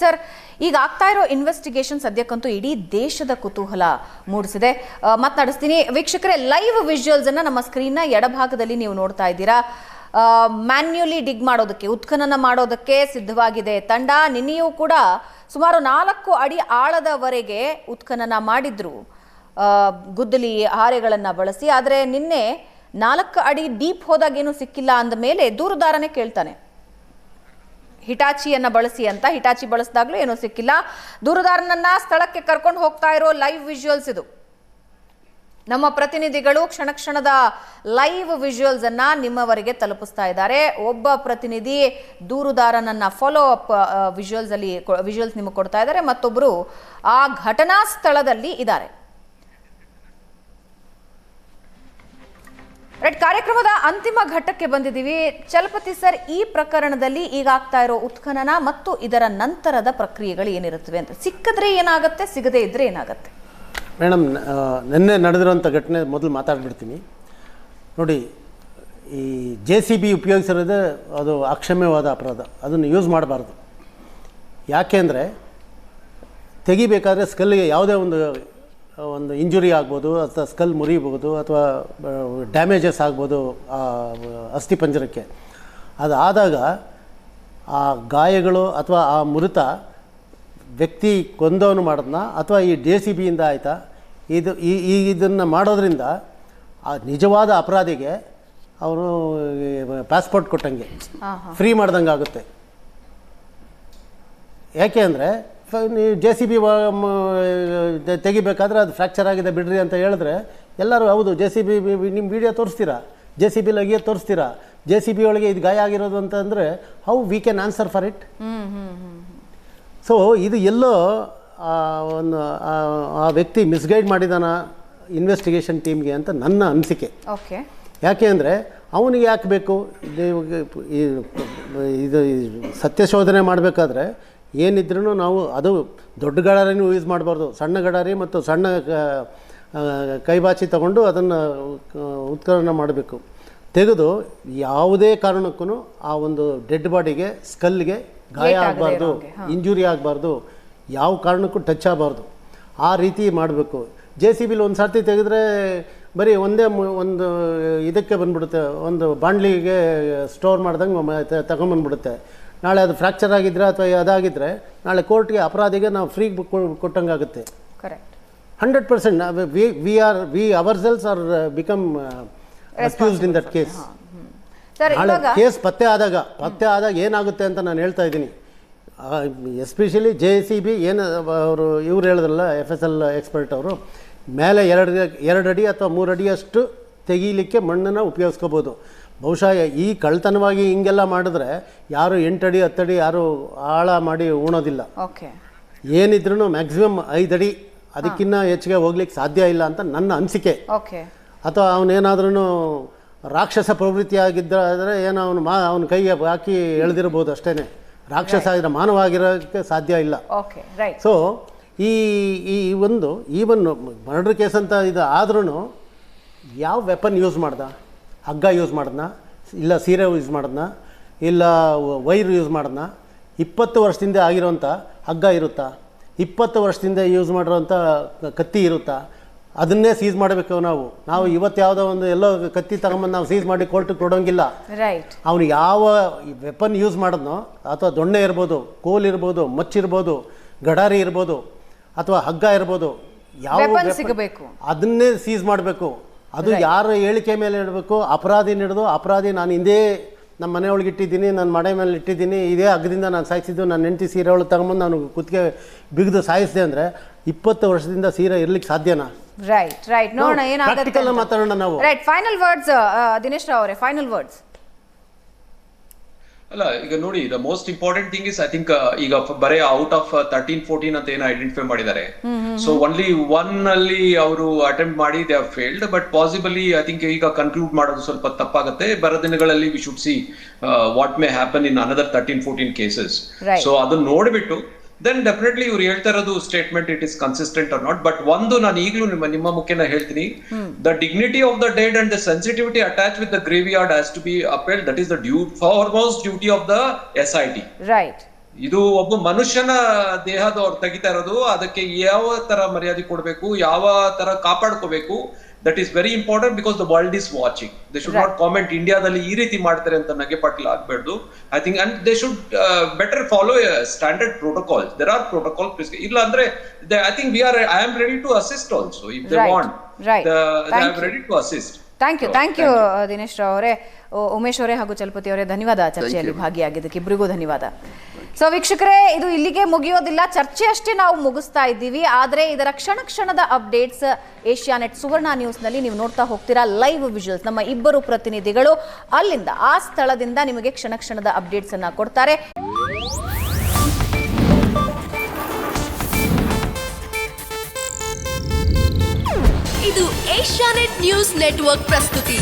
Sir ಈಗ ಆಗ್ತಾ ಇರೋ ಇನ್ವೆಸ್ಟಿಗೇಷನ್ ಸದ್ಯಕ್ಕಂತೂ ಇಡೀ ದೇಶದ ಕುತೂಹಲ ಮೂಡಿಸಿದೆ. ಮಾತನಾಡಿಸ್ತೀನಿ. ವೀಕ್ಷಕರೇ ಲೈವ್ ವಿಜುವಲ್ಸ್ ಅನ್ನ ನಮ್ಮ ಸ್ಕ್ರೀನ್ನ ಎಡಭಾಗದಲ್ಲಿ ನೀವು ನೋಡ್ತಾ ಇದ್ದೀರಾ. ಮ್ಯಾನ್ಯುಲಿ ಡಿಗ್ ಮಾಡೋದಕ್ಕೆ, ಉತ್ಖನನ ಮಾಡೋದಕ್ಕೆ ಸಿದ್ಧವಾಗಿದೆ. ತಂಡ ನಿನ್ನೆಯೂ ಕೂಡ ಸುಮಾರು ನಾಲ್ಕು ಅಡಿ ಆಳದವರೆಗೆ ಉತ್ಖನನ ಮಾಡಿದ್ರು. ಗುದ್ದಲಿ ಹಾರೆಗಳನ್ನ ಬಳಸಿ. ಆದರೆ ನಿನ್ನೆ ನಾಲ್ಕು ಅಡಿ ಡೀಪ್ ಹೋದಾಗ ಏನು ಸಿಕ್ಕಿಲ್ಲ ಅಂದ ಮೇಲೆ ದೂರುದಾರನೇ ಕೇಳ್ತಾನೆ. ಹಿಟಾಚಿಯನ್ನ ಬಳಸಿ ಅಂತ. ಹಿಟಾಚಿ ಬಳಸಿದಾಗ್ಲೂ ಏನೂ ಸಿಕ್ಕಿಲ್ಲ. ದೂರದಾರನನ್ನ ಸ್ಥಳಕ್ಕೆ ಕರ್ಕೊಂಡು ಹೋಗ್ತಾ ಇರೋ ಲೈವ್ ವಿಜುವಲ್ಸ್ ಇದು. ನಮ್ಮ ಪ್ರತಿನಿಧಿಗಳು ಕ್ಷಣ ಕ್ಷಣದ ಲೈವ್ ವಿಜುವಲ್ಸ್ ಅನ್ನ ನಿಮ್ಮವರೆಗೆ ತಲುಪಿಸ್ತಾ ಇದ್ದಾರೆ. ಒಬ್ಬ ಪ್ರತಿನಿಧಿ ದೂರುದಾರನನ್ನ ಫಾಲೋ ಅಪ್ ವಿಜುವಲ್ಸ್ ಅಲ್ಲಿ ವಿಜುವಲ್ಸ್ ನಿಮಗೆ ಕೊಡ್ತಾ ಇದ್ದಾರೆ. ಮತ್ತೊಬ್ಬರು ಆ ಘಟನಾ ಸ್ಥಳದಲ್ಲಿ ಇದ್ದಾರೆ. ರೈಟ್ ಕಾರ್ಯಕ್ರಮದ ಅಂತಿಮ ಘಟ್ಟಕ್ಕೆ ಬಂದಿದ್ದೀವಿ. ಚಲಪತಿ ಸರ್, ಈ ಪ್ರಕರಣದಲ್ಲಿ ಈಗ ಆಗ್ತಾ ಇರೋ ಉತ್ಖನನ ಮತ್ತು ಇದರ ನಂತರದ ಪ್ರಕ್ರಿಯೆಗಳು ಏನಿರುತ್ತವೆ ಅಂತ. ಸಿಕ್ಕಿದ್ರೆ ಏನಾಗುತ್ತೆ, ಸಿಗದೇ ಇದ್ರೆ ಏನಾಗುತ್ತೆ? ಮೇಡಮ್ ನಿನ್ನೆ ನಡೆದಿರುವಂಥ ಘಟನೆ ಮೊದಲು ಮಾತಾಡ್ಬಿಡ್ತೀನಿ. ನೋಡಿ, ಈ ಜೆ ಸಿ ಬಿ ಉಪಯೋಗಿಸಿರೋದೇ ಅದು ಅಕ್ಷಮ್ಯವಾದ ಅಪರಾಧ. ಅದನ್ನು ಯೂಸ್ ಮಾಡಬಾರ್ದು. ಯಾಕೆ ಅಂದರೆ, ತೆಗಿಬೇಕಾದ್ರೆ ಸ್ಕಲ್ಗೆ ಯಾವುದೇ ಒಂದು ಒಂದು ಇಂಜುರಿ ಆಗ್ಬೋದು ಅಥವಾ ಸ್ಕಲ್ ಮುರಿಬೋದು ಅಥವಾ ಡ್ಯಾಮೇಜಸ್ ಆಗ್ಬೋದು ಆ ಅಸ್ಥಿಪಂಜರಕ್ಕೆ ಅದು ಆದಾಗ ಆ ಗಾಯಗಳು ಅಥವಾ ಆ ಮುರಿತ ವ್ಯಕ್ತಿ ಕೊಂದವನು ಮಾಡೋದನ್ನ ಅಥವಾ ಈ ಡಿ ಸಿ ಬಿಯಿಂದ ಆಯಿತಾ ಇದು ಈ ಈ ಇದನ್ನು ಮಾಡೋದ್ರಿಂದ ಆ ನಿಜವಾದ ಅಪರಾಧಿಗೆ ಅವರು ಪಾಸ್ಪೋರ್ಟ್ ಕೊಟ್ಟಂಗೆ. ಫ್ರೀ ಮಾಡ್ದಂಗೆ ಆಗುತ್ತೆ ಯಾಕೆ ಅಂದರೆ ನೀವು ಜೆ ಸಿ ಬಿ ತೆಗಿಬೇಕಾದ್ರೆ ಅದು ಫ್ರ್ಯಾಕ್ಚರ್ ಆಗಿದೆ ಬಿಡ್ರಿ ಅಂತ ಹೇಳಿದ್ರೆ ಎಲ್ಲರೂ ಹೌದು ಜೆ ಸಿ ಬಿ ನಿಮ್ಮ ವಿಡಿಯೋ ತೋರಿಸ್ತೀರಾ? ಜೆ ಸಿ ಬಿ ಲಗಿಯೋ ತೋರಿಸ್ತೀರಾ? ಜೆ ಸಿ ಬಿ ಒಳಗೆ ಇದು ಗಾಯ ಆಗಿರೋದು ಅಂತಂದರೆ how we can answer for it so ಇದು ಎಲ್ಲೋ ಒಂದು ಆ- ವ್ಯಕ್ತಿ ಮಿಸ್ಗೈಡ್ ಮಾಡಿದಾನ ಇನ್ವೆಸ್ಟಿಗೇಷನ್ ಟೀಮ್ಗೆ ಅಂತ ನನ್ನ ಅನಿಸಿಕೆ. ಓಕೆ ಯಾಕೆ ಅಂದರೆ ಅವನಿಗೆ ಯಾಕೆ ಬೇಕು? ಇದು ಸತ್ಯಶೋಧನೆ ಮಾಡಬೇಕಾದ್ರೆ ಏನಿದ್ರೂ ನಾವು ಅದು ದೊಡ್ಡ ಗಡಾರಿನೂ ಯೂಸ್ ಮಾಡಬಾರ್ದು. ಸಣ್ಣ ಗಡಾರಿ ಮತ್ತು ಸಣ್ಣ ಕೈಬಾಚಿ ತಗೊಂಡು ಅದನ್ನು ಉತ್ಖನನ ಮಾಡಬೇಕು. ತೆಗೆದು ಯಾವುದೇ ಕಾರಣಕ್ಕೂ ಆ ಒಂದು ಡೆಡ್ ಬಾಡಿಗೆ ಸ್ಕಲ್ಗೆ ಗಾಯ ಆಗಬಾರ್ದು ಇಂಜುರಿ ಆಗಬಾರ್ದು ಯಾವ ಕಾರಣಕ್ಕೂ ಟಚ್ ಆಗಬಾರ್ದು. ಆ ರೀತಿ ಮಾಡಬೇಕು. ಜೆ ಸಿ ಬಿಲಿ ಒಂದು ಸರ್ತಿ ತೆಗೆದ್ರೆ ಬರೀ ಒಂದೇ ಒಂದು ಇದಕ್ಕೆ ಬಂದ್ಬಿಡುತ್ತೆ. ಒಂದು ಬಾಂಡ್ಲಿಗೆ ಸ್ಟೋರ್ ಮಾಡ್ದಂಗೆ ತಗೊಂಬಂದ್ಬಿಡುತ್ತೆ. ನಾಳೆ ಅದು ಫ್ರ್ಯಾಕ್ಚರ್ ಆಗಿದ್ರೆ ಅಥವಾ ಅದಾಗಿದ್ರೆ ನಾಳೆ ಕೋರ್ಟ್ಗೆ ಅಪರಾಧಿಗೆ ನಾವು free ಕೊಟ್ಟಂಗಾಗುತ್ತೆ. Correct hundred percent we we are we ourselves are become accused in that case ನಾಳೆ ಕೇಸ್ ಪತ್ತೆ ಆದಾಗ ಪತ್ತೆ ಆದಾಗ ಏನಾಗುತ್ತೆ ಅಂತ ನಾನು ಹೇಳ್ತಾ ಇದ್ದೀನಿ. ಎಸ್ಪೆಷಲಿ ಜೆ ಸಿ ಬಿ ಏನು ಅವರು ಇವ್ರು ಹೇಳಿದ್ರಲ್ಲ ಎಫ್ ಎಸ್ ಎಲ್ ಎಕ್ಸ್ಪರ್ಟ್ ಅವರು ಮೇಲೆ ಎರಡು ಎರಡು ಅಡಿ ಅಥವಾ ಮೂರು ಅಡಿಯಷ್ಟು ತೆಗೀಲಿಕ್ಕೆ ಮಣ್ಣನ್ನು ಉಪಯೋಗಿಸ್ಕೋಬೋದು. ಬಹುಶಃ ಈ ಕಳ್ತನವಾಗಿ ಹಿಂಗೆಲ್ಲ ಮಾಡಿದ್ರೆ ಯಾರು ಎಂಟಡಿ ಹತ್ತಡಿ ಯಾರು ಆಳ ಮಾಡಿ ಉಣೋದಿಲ್ಲ. ಓಕೆ. ಏನಿದ್ರೂ ಮ್ಯಾಕ್ಸಿಮಮ್ ಐದಡಿ ಅಡಿ ಅದಕ್ಕಿಂತ ಹೆಚ್ಚಿಗೆ ಹೋಗ್ಲಿಕ್ಕೆ ಸಾಧ್ಯ ಇಲ್ಲ ಅಂತ ನನ್ನ ಅನಿಸಿಕೆ. ಓಕೆ. ಅಥವಾ ಅವನೇನಾದ್ರೂ ರಾಕ್ಷಸ ಪ್ರವೃತ್ತಿ ಆಗಿದ್ದರೆ ಏನೋ ಅವನು ಮಾ ಅವನ ಕೈಗೆ ಹಾಕಿ ಎಳೆದಿರ್ಬೋದು ಅಷ್ಟೇ ರಾಕ್ಷಸ ಆಗಿದ್ರೆ ಮಾನವ ಆಗಿರೋಕ್ಕೆ ಸಾಧ್ಯ ಇಲ್ಲ. ಓಕೆ ರೈಟ್ ಸೊ ಈ ಈ ಒಂದು ಈವನ್ ಮರ್ಡರ್ ಕೇಸ್ ಅಂತ ಇದು ಆದ್ರೂ ಯಾವ ವೆಪನ್ ಯೂಸ್ ಮಾಡ್ದ? ಹಗ್ಗ ಯೂಸ್ ಮಾಡಿದ್ನಾ? ಇಲ್ಲ ಸೀರೆ ಯೂಸ್ ಮಾಡಿದ್ನಾ? ಇಲ್ಲ ವೈರ್ ಯೂಸ್ ಮಾಡಿದ್ನಾ? ಇಪ್ಪತ್ತು ವರ್ಷದಿಂದ ಆಗಿರೋಂಥ ಹಗ್ಗ ಇರುತ್ತಾ? ಇಪ್ಪತ್ತು ವರ್ಷದಿಂದ ಯೂಸ್ ಮಾಡಿರೋಂಥ ಕತ್ತಿ ಇರುತ್ತಾ? ಅದನ್ನೇ ಸೀಸ್ ಮಾಡಬೇಕು ನಾವು. ನಾವು ಇವತ್ತು ಯಾವುದೋ ಒಂದು ಎಲ್ಲೋ ಕತ್ತಿ ತಗೊಂಬಂದು ನಾವು ಸೀಸ್ ಮಾಡಿ ಕೋರ್ಟಿಗೆ ಕೊಡೋಂಗಿಲ್ಲ. ರೈಟ್ ಅವನು ಯಾವ ವೆಪನ್ ಯೂಸ್ ಮಾಡಿದ್ನೋ ಅಥವಾ ದೊಣ್ಣೆ ಇರ್ಬೋದು ಕೋಲ್ ಇರ್ಬೋದು ಮಚ್ಚಿರ್ಬೋದು ಗಡಾರಿ ಇರ್ಬೋದು ಅಥವಾ ಹಗ್ಗ ಇರ್ಬೋದು ಯಾವ ಸಿಗಬೇಕು. ಅದನ್ನೇ ಸೀಸ್ ಮಾಡಬೇಕು. ಅದು ಯಾರ ಹೇಳಿಕೆ ಮೇಲೆ ಇಡಬೇಕು? ಅಪರಾಧಿ ಹಿಡಿದು ಅಪರಾಧಿ ನಾನು ಹಿಂದೆ ನಮ್ಮ ಮನೆ ಒಳಗೆ ಇಟ್ಟಿದ್ದೀನಿ ನನ್ನ ಮಡೆ ಮೇಲೆ ಇಟ್ಟಿದ್ದೀನಿ ಇದೇ ಅಗ್ಗದಿಂದ ನಾನು ಸಾಯಿಸಿದ್ದು ನನ್ನ ಹೆಂಡತಿ ಸೀರೆ ಒಳಗೆ ತಗೊಂಬಂದು ನಾನು ಕುತ್ತಿಗೆ ಬಿಗಿದು ಸಾಯಿಸಿದೆ ಅಂದರೆ ಇಪ್ಪತ್ತು ವರ್ಷದಿಂದ ಸೀರೆ ಇರ್ಲಿಕ್ಕೆ ಸಾಧ್ಯನಾ? ರೈಟ್ ರೈಟ್ ನೋಡೋಣ ಏನಾಗುತ್ತೆ ಮಾತಾಡೋಣ ನಾವು. Right final words Dinesh Rao ಅವರೇ ಫೈನಲ್ ವರ್ಡ್ಸ್ ಅಲ್ಲ ಈಗ ನೋಡಿ the most important thing is I think ಈಗ ಬರೀ ಔಟ್ ಆಫ್ ತರ್ಟೀನ್ ಫೋರ್ಟೀನ್ ಅಂತ ಏನೋ ಐಡೆಂಟಿಫೈ ಮಾಡಿದ್ದಾರೆ. ಸೊ ಒನ್ಲಿ ಒನ್ ಅಲ್ಲಿ ಅವರು ಅಟೆಂಪ್ಟ್ ಮಾಡಿ they have failed but possibly I think ಈಗ ಕನ್ಕ್ಲೂಡ್ ಮಾಡೋದು ಸ್ವಲ್ಪ ತಪ್ಪಾಗುತ್ತೆ. ಬರ ದಿನಗಳಲ್ಲಿ we should see what may happen in another thirteen fourteen cases. So ಅದನ್ನ ನೋಡ್ಬಿಟ್ಟು ದೆನ್ ಡೆಫಿನೆಟ್ಲಿ ಇವ್ರು ಹೇಳ್ತಾ ಇರೋದು statement it is consistent or not but ಒಂದು ನಾನು ಈಗಲೂ ನಿಮ್ಮ ನಿಮ್ಮ ಮುಖ್ಯನ ಹೇಳ್ತೀನಿ. The dignity of the dead and the sensitivity attach with the graveyard has to be upheld that is the due foremost duty of the S I T right ಇದು ಒಬ್ಬ ಮನುಷ್ಯನ ದೇಹದ ಅವ್ರು ತೆಗಿತಾ ಇರೋದು. ಅದಕ್ಕೆ ಯಾವ ತರ ಮರ್ಯಾದೆ ಕೊಡ್ಬೇಕು? ಯಾವ ತರ ಕಾಪಾಡ್ಕೋಬೇಕು? That is very important because the world is watching they should not comment ಇಂಡಿಯಾದಲ್ಲಿ ಈ ರೀತಿ ಮಾಡ್ತಾರೆ ಅಂತ ನಗೆ ಪಾಟೀಲ್ ಆಗ್ಬೇಡ್ದು. I think and they should better follow standard protocol there are protocol ಇಲ್ಲ ಅಂದ್ರೆ I think we are I am ready to assist also if they. Want. Ready to assist thank you thank you Dinesh Rao ಅವರೇ. ಉಮೇಶ್ ಅವರೇ ಹಾಗೂ ಚಲಪತಿ ಅವರೇ ಧನ್ಯವಾದ ಚರ್ಚೆಯಲ್ಲಿ ಭಾಗಿಯಾಗಿದ್ದಕ್ಕೆ ಇಬ್ಬರಿಗೂ ಧನ್ಯವಾದ. ಸೊ ವೀಕ್ಷಕರೇ ಇದು ಇಲ್ಲಿಗೆ ಮುಗಿಯೋದಿಲ್ಲ. ಚರ್ಚೆ ಅಷ್ಟೇ ನಾವು ಮುಗಿಸ್ತಾ ಇದ್ದೀವಿ. ಆದರೆ ಇದರ ಕ್ಷಣ ಕ್ಷಣದ ಅಪ್ಡೇಟ್ಸ್ ಏಷ್ಯಾನೆಟ್ ಸುವರ್ಣ ನ್ಯೂಸ್ನಲ್ಲಿ ನೀವು ನೋಡ್ತಾ ಹೋಗ್ತೀರಾ ಲೈವ್ ವಿಜುವಲ್ಸ್. ನಮ್ಮ ಇಬ್ಬರು ಪ್ರತಿನಿಧಿಗಳು ಅಲ್ಲಿಂದ ಆ ಸ್ಥಳದಿಂದ ನಿಮಗೆ ಕ್ಷಣ ಕ್ಷಣದ ಅಪ್ಡೇಟ್ಸ್ ಅನ್ನ ಕೊಡ್ತಾರೆ. ಇದು ಏಷ್ಯಾನೆಟ್ ನ್ಯೂಸ್ ನೆಟ್ವರ್ಕ್ ಪ್ರಸ್ತುತಿ.